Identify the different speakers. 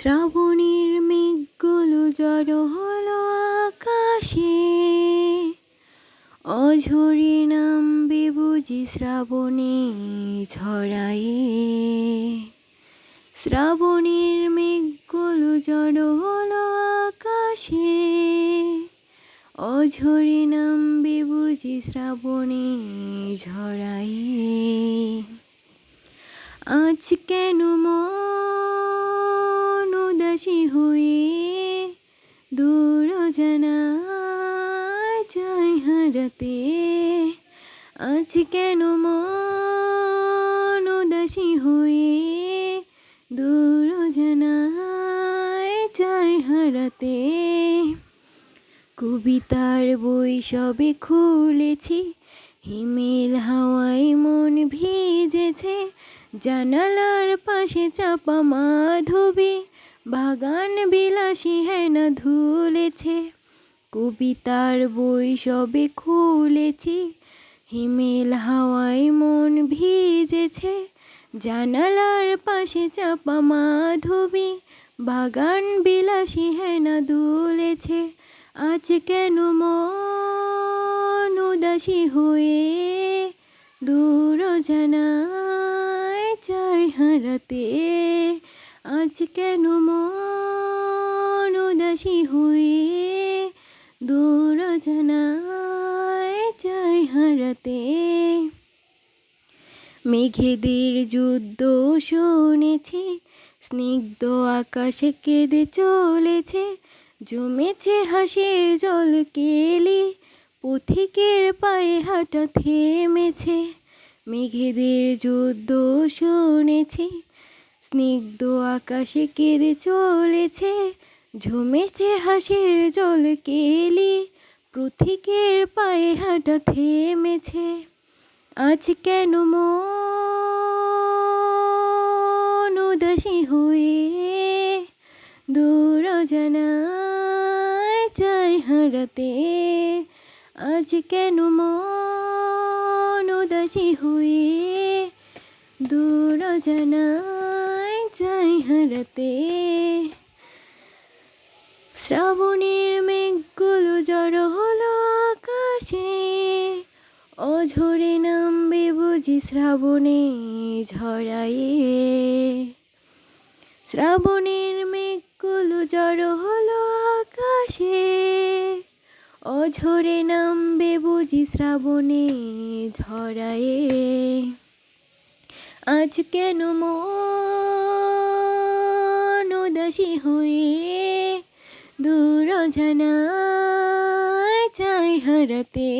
Speaker 1: শ্রাবণীর মেঘগুলো জড়ো হলো আকাশে। অঝরে নামবে বুঝি শ্রাবণে ছড়ায়ে শ্রাবণীর মেঘগুলো জড়ো হলো আকাশে। অঝরে নামবে বুঝি শ্রাবণে ঝরায়ে আজ কেন মন দূর জানায় চাই হারাতে আজ কেন মন হয়ে দূর জানায় চাই হারাতে কবিতার বই সবে খুলেছি, হিমেল হাওয়ায় মন ভিজেছে, জানালার পাশে চাপা মাধবী। বাগান বিলাসী হেনা ধুলেছে, কবিতার বই সবে খুলেছি, হিমেল হাওয়ায় মন ভিজেছে, জানালার পাশে চাপা মাধবী, বাগান বিলাসী হেনা দুলেছে, আজ কেন মন উদাসী হয়ে দূর জানায় চাই হারাতে? আজ কেন মন উদাসী হয়ে দূর জানায় চাই হারাতে। মেঘেদের যুদ্ধ শুনেছি, স্নিগ্ধ আকাশে কেঁদে চলেছে, জমেছে হাসির জল কেলি, পথিকের পায়ে হাঁটা থেমেছে। মেঘেদের যুদ্ধ শুনেছি স্নিগ্ধ আকাশে কেঁদে চলেছে, ঝুমেছে হাসির জল কেলি পথিকের পায়ে হাঁটা থেমেছে। আজ কেন মন হয়ে দূর জানায় চাই হারাতে? আজ কেন মন হয়ে দূর জানায় চাই হারাতে। শ্রাবণের মেঘগুলো জড়ো হলো আকাশে। অঝরে নামবে বুঝি শ্রাবণে ঝরায়ে শ্রাবণের মেঘগুলো জড়ো হলো আকাশে। অঝরে নামবে বুঝি শ্রাবণে ঝরায়ে আজ কেন মন উদাসী হয়ে দূর জানা চাই হারাতে।